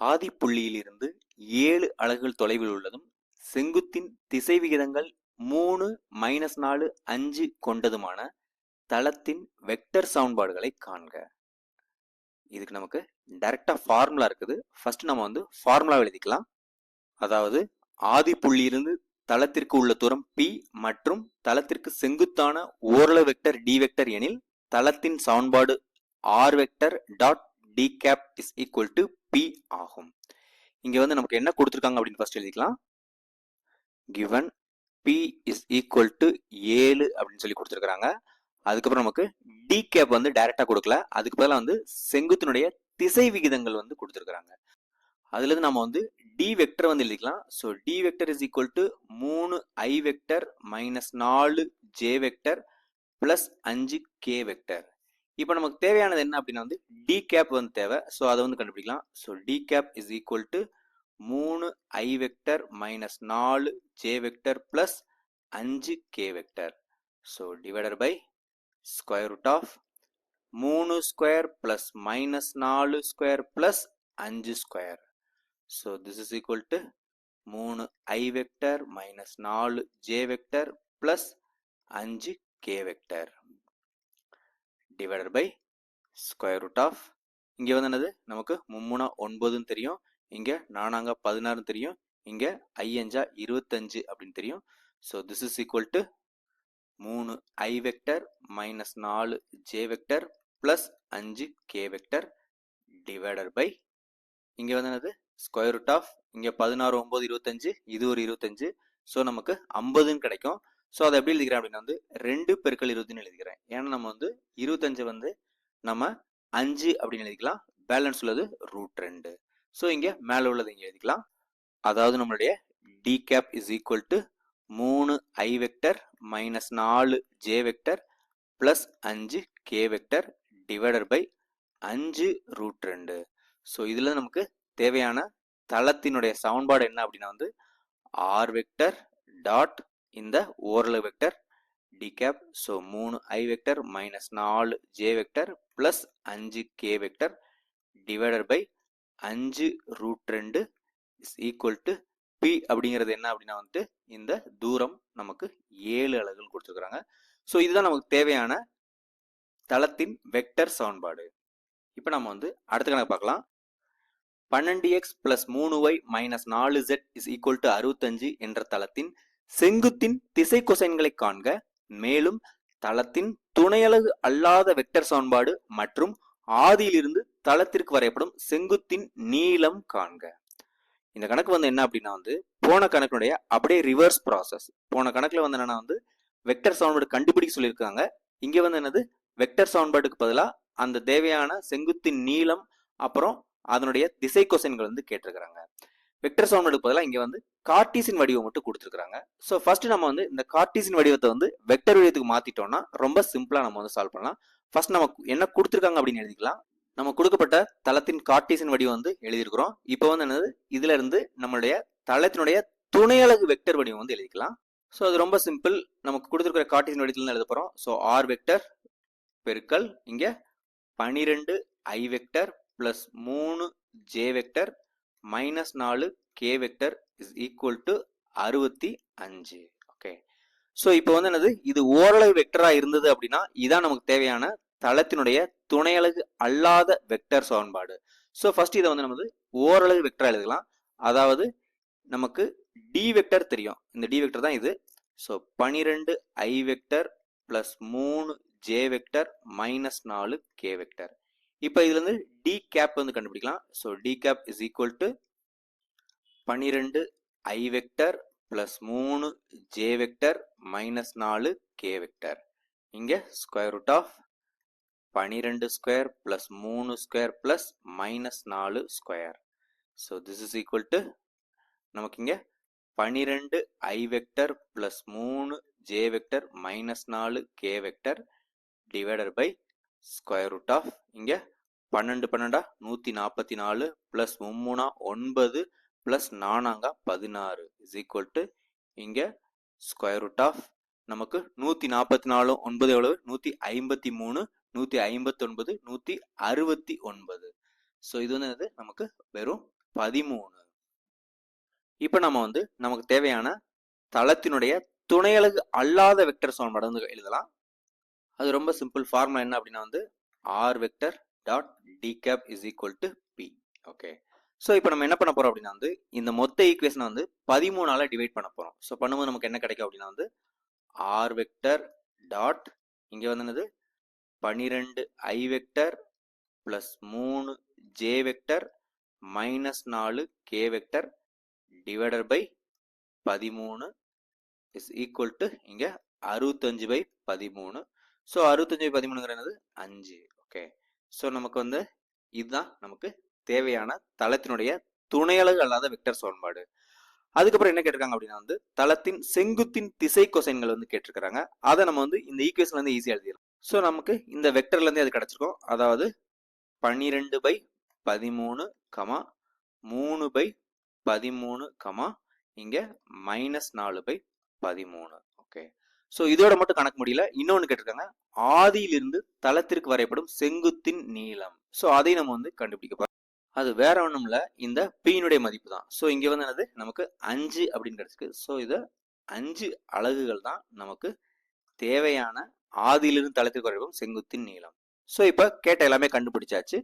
ஆதிப்புள்ளியிலிருந்து ஏழு அலகுகள் தொலைவில் உள்ளதும் செங்குத்தின் திசை விகிதங்கள் மூணு மைனஸ் நாலு அஞ்சு கொண்டதுமான தளத்தின் வெக்டர் சவுன்பாடுகளை காண்க. இதுக்கு நமக்கு டைரக்டா ஃபார்முலா இருக்குது. ஃபர்ஸ்ட் நம்ம வந்து ஃபார்முலா எழுதிக்கலாம். அதாவது ஆதி புள்ளியிலிருந்து தளத்திற்கு உள்ள தூரம் பி மற்றும் தளத்திற்கு செங்குத்தான ஓரளவு வெக்டர் டி வெக்டர் எனில் தளத்தின் சவுன்பாடு R vector dot D cap is equal to P ஆகும். இங்க வந்து நமக்கு என்ன கொடுத்துருக்காங்க அப்படின்னு ஃபர்ஸ்ட் எழுதிக்கலாம். Given P is equal to ஏழு அப்படின்னு சொல்லி கொடுத்துருக்காங்க அதுக்கப்புறம் நமக்கு டி கேப் வந்து டைரக்டா கொடுக்கல. அதுக்கு பதிலாக வந்து செங்குத்தினுடைய திசை விகிதங்கள் வந்து கொடுத்துருக்காங்க அதுல இருந்து நம்ம வந்து டி வெக்டர் வந்து எழுதிக்கலாம். So D vector is equal to மூணு ஐ வெக்டர் மைனஸ் நாலு ஜே வெக்டர் பிளஸ் அஞ்சு கே வெக்டர் இப்போ நமக்கு தேவையானது என்ன அப்படின்னா வந்து டி கேப் வந்து தேவை. ஸோ அதை வந்து கண்டுபிடிக்கலாம். So D cap is equal to மூணு ஐ வெக்டர் மைனஸ் நாலு ஜே வெக்டர் பிளஸ் அஞ்சு K vector so divider by square root of மூணு ஸ்கொயர் பிளஸ் மைனஸ் நாலு ஸ்கொயர் பிளஸ் அஞ்சு square so this is equal to மூணு I vector minus நாலு J vector plus அஞ்சு K vector divided by square root of இங்கே வந்து என்னது? நமக்கு மும்முனா ஒன்பதுன்னு தெரியும். இங்கே நானாங்க பதினாறுன்னு தெரியும். இங்கே ஐயஞ்சா இருபத்தஞ்சு அப்படின்னு தெரியும். So this is equal to மூணு ஐ வெக்டர் மைனஸ் நாலு ஜே வெக்டர் ப்ளஸ் அஞ்சு கே வெக்டர் டிவைடட் பை இங்கே வந்து என்னது? ஸ்கொயர் ரூட் ஆஃப் இங்கே பதினாறு ஒம்பது இருபத்தஞ்சு இது ஒரு இருபத்தஞ்சு. ஸோ நமக்கு ஐம்பதுன்னு கிடைக்கும். ஸோ அதை எப்படி எழுதிக்கிறேன் அப்படின்னா வந்து ரெண்டு பெருக்கள் இருபதுன்னு எழுதிக்கிறேன். ஏன்னா நம்ம வந்து இருபத்தஞ்சு வந்து நம்ம அஞ்சு அப்படின்னு எழுதிக்கலாம். பேலன்ஸ் உள்ளது ரூட் ரெண்டு. ஸோ இங்கே மேலே உள்ளது இங்கே எழுதிக்கலாம். அதாவது நம்மளுடைய D cap is equal to மூணு ஐ வெக்டர் மைனஸ் நாலு ஜே வெக்டர் ப்ளஸ் அஞ்சு கே வெக்டர் டிவைடர் பை அஞ்சு ரூட் ரெண்டு. ஸோ இதில் நமக்கு தேவையான தளத்தினுடைய சமன்பாடு என்ன அப்படின்னா வந்து ஆர் வெக்டர் டாட் இந்த ஓரளவு வெக்டர் டி கேப் ஸோ மூணு ஐ வெக்டர் மைனஸ் நாலு ஜே வெக்டர் ப்ளஸ் அஞ்சு கே வெக்டர் டிவைடர் பை அஞ்சு ரூட் ரெண்டு இஸ் ஈக்குவல் டு பி அப்படிங்கிறது என்ன அப்படின்னா வந்துட்டு இந்த தூரம் நமக்கு ஏழு அலகுகள் கொடுத்துருக்குறாங்க. ஸோ இதுதான் நமக்கு தேவையான தளத்தின் வெக்டர் சமன்பாடு. இப்போ நம்ம வந்து அடுத்த கணக்கு பார்க்கலாம். பன்னெண்டு எக்ஸ் பிளஸ் மூணு ஒய் மைனஸ் நாலு ஜெட் இஸ் ஈக்குவல் டு அறுபத்தஞ்சு என்ற தளத்தின் செங்குத்தின் திசை கொசைன்களை காண்க. மேலும் தளத்தின் துணையலகு அல்லாத வெக்டர் சமன்பாடு மற்றும் ஆதியிலிருந்து தளத்திற்கு வரையப்படும் செங்குத்தின் நீளம் காண்க. இந்த கணக்கு வந்து என்ன அப்படின்னா வந்து போன கணக்கினுடைய அப்படியே ரிவர்ஸ் ப்ராசஸ் போன கணக்குல வந்து என்னன்னா வந்து வெக்டர் சவுன்பாடு கண்டுபிடிக்க சொல்லியிருக்காங்க. இங்க வந்து என்னது? வெக்டர் சமன்பாட்டுக்கு பதிலாக அந்த தேவையான செங்குத்தின் நீளம் அப்புறம் அதனுடைய திசை கொசைன்கள் வந்து கேட்டிருக்கிறாங்க. வெக்டர் சவுண்ட் எடுப்பதெல்லாம் இங்க வந்து கார்டீசின் வடிவம் மட்டும் கொடுத்துருக்காங்க ஸோ ஃபர்ஸ்ட் நம்ம வந்து இந்த கார்டீசின் வடிவத்தை வந்து வெக்டர் வடிவத்துக்கு மாத்திட்டோம்னா ரொம்ப சிம்பிளா நம்ம வந்து சால்வ் பண்ணலாம். ஃபர்ஸ்ட் நமக்கு என்ன கொடுத்துருக்காங்க அப்படின்னு எழுதிக்கலாம். நம்ம கொடுக்கப்பட்ட தளத்தின் கார்டீசின் வடிவம் வந்து எழுதியிருக்கிறோம். இப்போ வந்து என்னது? இதுல இருந்து நம்மளுடைய தளத்தினுடைய துணையலகு வெக்டர் வடிவம் வந்து எழுதிக்கலாம். ஸோ அது ரொம்ப சிம்பிள் நமக்கு கொடுத்துருக்கிற கார்டீசின் வடிவத்தில் எழுத போறோம். ஸோ ஆர் வெக்டர் பெருக்கல் இங்க பனிரெண்டு ஐ வெக்டர் பிளஸ் மூணு ஜே வெக்டர் மைனஸ் நாலு K vector is equal to அறுபத்தி அஞ்சு. ஓகே ஸோ இப்போ வந்து என்னது? இது ஓரளவு வெக்டராக இருந்தது அப்படின்னா இதான் நமக்கு தேவையான தளத்தினுடைய துணையலகு அல்லாத வெக்டர் சமன்பாடு. ஸோ ஃபர்ஸ்ட் இதை வந்து நம்ம வந்து ஓரளவு வெக்டரா எழுதலாம். அதாவது நமக்கு டி வெக்டர் தெரியும். இந்த டி வெக்டர் தான் இது. ஸோ பனிரெண்டு ஐ வெக்டர் பிளஸ் மூணு ஜே வெக்டர் மைனஸ் நாலு கே வெக்டர் இப்போ இதுல இருந்து டி கேப் வந்து கண்டுபிடிக்கலாம். So D cap is equal to பன்னிரெண்டு ஐ வெக்டர் பிளஸ் மூணு ஜே வெக்டர் மைனஸ் நாலு கே வெக்டர் இங்கே ஸ்கொயர் ரூட் ஆஃப் பனிரெண்டு ஸ்கொயர் பிளஸ் மூணு ஸ்கொயர் பிளஸ் மைனஸ் நாலு square so this is equal to நமக்கு இங்கே பனிரெண்டு ஐ வெக்டர் பிளஸ் மூணு ஜே வெக்டர் மைனஸ் நாலு K vector divider by square root of இங்கே பன்னெண்டு பன்னெண்டா? நூற்றி நாற்பத்தி நாலு ப்ளஸ் மும்மூணா ஒன்பது ப்ளஸ் நானாங்கா பதினாறு இஸ் ஈக்குவல் டு இங்கே ஸ்கொயர் ரூட் ஆஃப் நமக்கு நூற்றி நாற்பத்தி நாலு ஒன்பது எவ்வளவு? நூற்றி ஐம்பத்தி மூணு நூற்றி ஐம்பத்தொன்பது நூற்றி அறுபத்தி ஒன்பது ஸோ இது வந்து நமக்கு வெறும் பதிமூணு. இப்போ நம்ம வந்து நமக்கு தேவையான தளத்தினுடைய துணையலகு அல்லாத வெக்டர் சமன்பாடு வந்து எழுதலாம். அது ரொம்ப சிம்பிள் ஃபார்முலா என்ன அப்படின்னா வந்து R vector dot T cap is equal to B okay so இப்போ நம்ம என்ன பண்ண போறோம் அப்படின்னா வந்து இந்த மொத்த ஈக்குவேஷனை வந்து பதிமூணால டிவைட் பண்ண போறோம். ஸோ பண்ணும்போது நமக்கு என்ன கிடைக்கும் அப்படின்னா வந்து ஆர் வெக்டர் டாட் இங்கே வந்து என்னது? பனிரெண்டு ஐ வெக்டர் ப்ளஸ் மூணு ஜே வெக்டர் மைனஸ் நாலு கே வெக்டர் டிவைடர் பை பதிமூணு இஸ் ஈக்குவல் டு இங்கே அறுபத்தஞ்சு பை பதிமூணு. ஸோ அறுபத்தஞ்சு பை பதிமூணுங்கிறது அஞ்சு. ஓகே ஸோ நமக்கு வந்து இதுதான் நமக்கு தேவையான தளத்தினுடைய துணையளவு அல்லாத வெக்டர் சமன்பாடு. அதுக்கப்புறம் என்ன கேட்டிருக்காங்க அப்படின்னா வந்து தளத்தின் செங்குத்தின் திசை கொசைன்கள் வந்து கேட்டிருக்காங்க அதை நம்ம வந்து இந்த ஈக்குவேஷன்ல இருந்து ஈஸியாக எழுதிடலாம். ஸோ நமக்கு இந்த வெக்டர்லேருந்தே அது கிடைச்சிருக்கும். அதாவது பன்னிரெண்டு பை பதிமூணு கமா மூணு பை பதிமூணு கமா இங்க மைனஸ் நாலு பை பதிமூணு. ஓகே ஸோ இதோட மட்டும் கணக்கு முடியல. இன்னொன்று கேட்டிருக்காங்க. ஆதியிலிருந்து தளத்திற்கு வரைபடும் செங்குத்தின் நீளம். ஸோ அதை நம்ம வந்து கண்டுபிடிக்க போகிறோம் அது வேற ஒன்றும் இல்லை. இந்த பீனுடைய மதிப்பு தான். ஸோ இங்கே வந்து என்னது? நமக்கு அஞ்சு அப்படின்னு கிடச்சிருக்கு. ஸோ இதை அஞ்சு அலகுகள் தான் நமக்கு தேவையான ஆதியிலிருந்து தளத்திற்கு வரைபடும் செங்குத்தின் நீளம். ஸோ இப்போ கேட்ட எல்லாமே கண்டுபிடிச்சாச்சு.